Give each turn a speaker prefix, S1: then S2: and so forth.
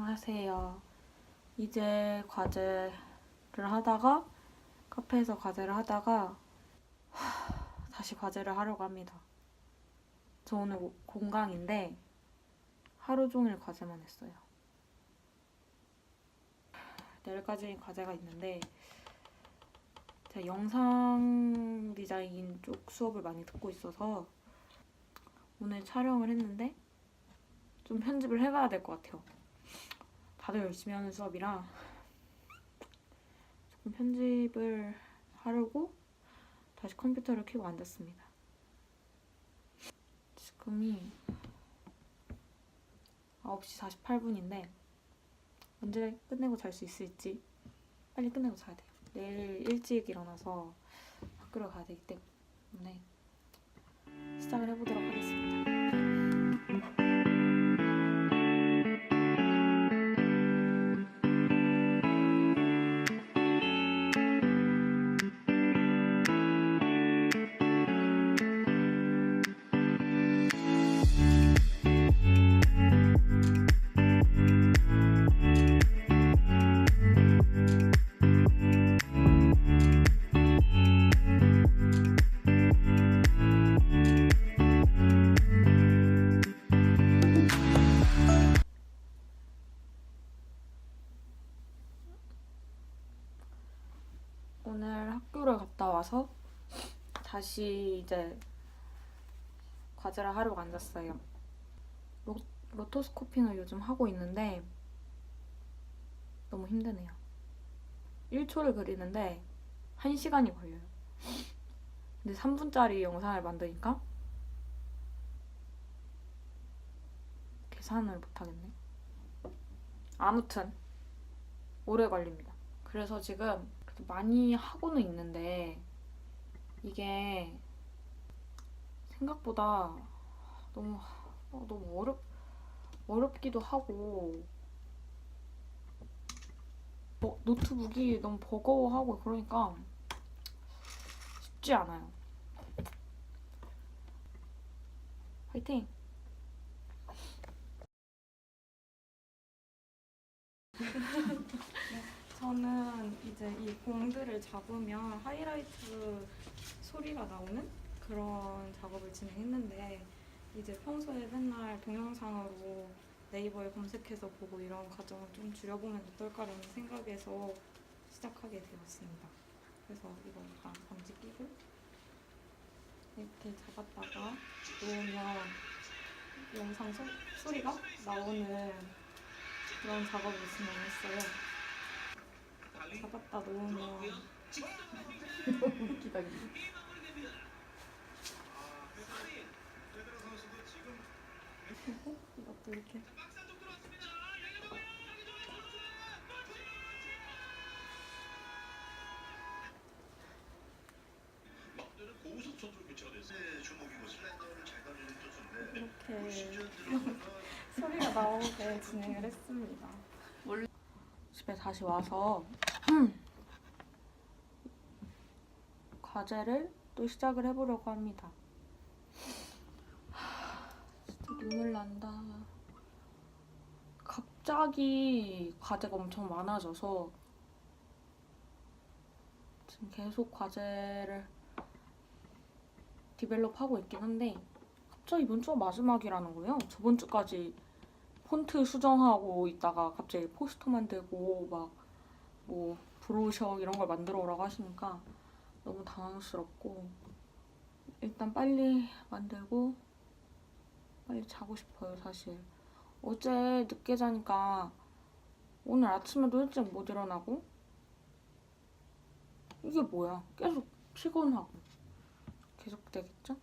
S1: 안녕하세요. 이제 과제를 하다가 카페에서 과제를 하다가 하, 다시 과제를 하려고 합니다. 저 오늘 고- 공강인데 하루 종일 과제만 했어요. 내일까지 과제가 있는데 제가 영상 디자인 쪽 수업을 많이 듣고 있어서 오늘 촬영을 했는데 좀 편집을 해가야 될 것 같아요. 다들 열심히 하는 수업이라 조금 편집을 하려고 다시 컴퓨터를 켜고 앉았습니다. 지금이 9시 48분인데 언제 끝내고 잘 수 있을지 빨리 끝내고 자야 돼요. 내일 일찍 일어나서 학교를 가야 되기 때문에 시작을 해보도록 하겠습니다. 오늘 학교를 갔다 와서 다시 이제 과제를 하려고 앉았어요. 로, 로토스코핑을 요즘 하고 있는데 너무 힘드네요. 1초를 그리는데 1시간이 걸려요. 근데 3분짜리 영상을 만드니까 계산을 못하겠네. 아무튼 오래 걸립니다. 그래서 지금 많이 하고는 있는데 이게 생각보다 너무 어, 너무 어렵 어렵기도 하고 뭐, 노트북이 너무 버거워하고 그러니까 쉽지 않아요. 화이팅! 저는 이제 이 공들을 잡으면 하이라이트 소리가 나오는 그런 작업을 진행했는데 이제 평소에 맨날 동영상으로 네이버에 검색해서 보고 이런 과정을 좀 줄여보면 어떨까라는 생각에서 시작하게 되었습니다. 그래서 이거 다 방지 끼고 이렇게 잡았다가 놓으면 영상 소, 소리가 나오는 그런 작업을 진행했어요. 잡았다 너무 웃기다 이것도 이렇게
S2: 고우석 선수 교체가 됐어요. 주목이고 슬라이더를 잘 던지는 투수인데
S1: 이렇게 소리가 나오게 진행을 했습니다. 집에 다시 와서 과제를 또 시작을 해보려고 합니다. 하, 진짜 눈물 난다. 갑자기 과제가 엄청 많아져서 지금 계속 과제를 디벨롭하고 있긴 한데 갑자기 이번 주가 마지막이라는 거예요. 저번 주까지 폰트 수정하고 있다가 갑자기 포스터 만들고 막 뭐 브로셔 이런 걸 만들어 오라고 하시니까 너무 당황스럽고 일단 빨리 만들고 빨리 자고 싶어요 사실. 어제 늦게 자니까 오늘 아침에도 일찍 못 일어나고 이게 뭐야 계속 피곤하고 계속 되겠죠?